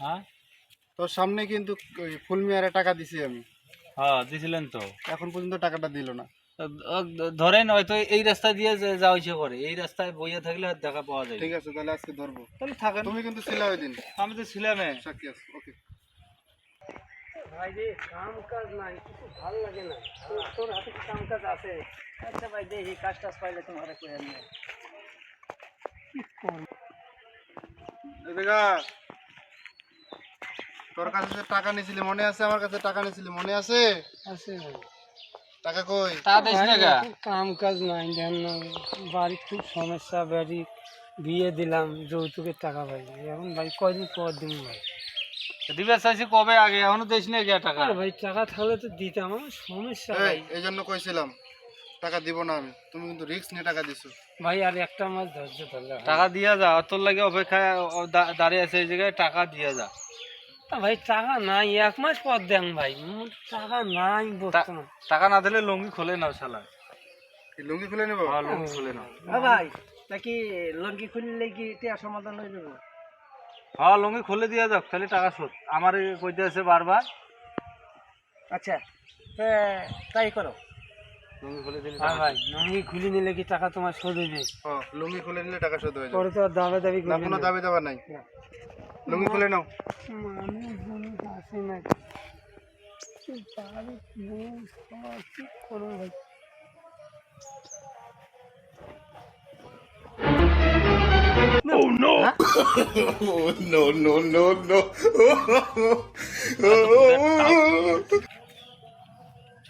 হ্যাঁ? তোর সামনে কিন্তু ওই ফুলমিয়ারে টাকা দিছি আমি। হ্যাঁ দিছিলেন তো। এখন পর্যন্ত টাকাটা দিল না। ধরেন হয়তো এই রাস্তা দিয়ে যে যাওয়া ইচ্ছে করে এই রাস্তায় বইয়ে থাকলে আর দেখা পাওয়া যায় ঠিক আছে তাহলে আজকে ধরবো। তাহলে থাকেন। তুমি কিন্তু ছিলা ওই দিন। আমি তো ছিলাম সাক্ষী আছে ওকে। ভাই রে কাম কাজ নাই কিছু ভালো লাগে না তোর হাতে কি কাম কাজ আছে? আচ্ছা ভাই দেখি কাজ টাজ পাইলে তোমার করে এদিকে আয়। তোর কাছে যে টাকা নিয়েছিলি মনে আছে আমার কাছে টাকা নিয়েছিলি মনে আছে? আছে। টাকা কই? টাকা দিস না কাম কাজ নাই দেন না বাড়ির খুব সমস্যা বাড়ি বিয়ে দিলাম যৌতুকের টাকা পাই। এখন ভাই কয়দিন পর দিন ভাই? দিবে চাইছি কবে আগে? এখনও দিস না গিয়া টাকা। আর ভাই টাকা থাকলে তো দিতাম আমার সমস্যা ভাই এই জন্য কইছিলাম টাকা দিব না আমি। তুমি কিন্তু রিস্ক নিয়ে টাকা দিছো। ভাই আর একটা মাস ধৈর্য ধরলে টাকা দিয়া যা তোর লাগে অপেক্ষায় দাঁড়িয়ে আছে এই জায়গায় টাকা দিয়ে যা। তা ভাই টাকা নাই এক মাস পর দেন ভাই। টাকা নাই টাকা না দিলে লুঙ্গি খোলে না শালা। লুঙ্গি খুলে নেব? হ্যাঁ লুঙ্গি খোলে না ভাই নাকি লঙ্কি খুললে কি এটা সমাধান হয়ে যাবে? হ্যাঁ লুঙ্গি খুলে দিয়ে যাক খালি টাকা শোধ। আমার কইতে আছে বারবার। আচ্ছা তাই করো। লুঙ্গি খুলে দিলে হ্যাঁ ভাই লঙ্গি খুলে নিলে কি টাকা তোমার শোধ হইবে? হ্যাঁ লুঙ্গি খুলে নিলে টাকা শোধ হয়ে যাবে। পরে তো আর দাবে দাবি না কোনো দাবি দাবা নাই। লুঙ্গি খুলে নাও মানুষ মানুষ আসে না কি বাড়ি লোক সবাই কি করব ভাই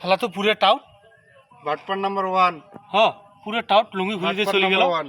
শালা তো পুরে টাউট বাটপার নাম্বার ওয়ান হ পুরে টাউট লুঙ্গি খুলে দিয়ে চলে গেল ওয়ান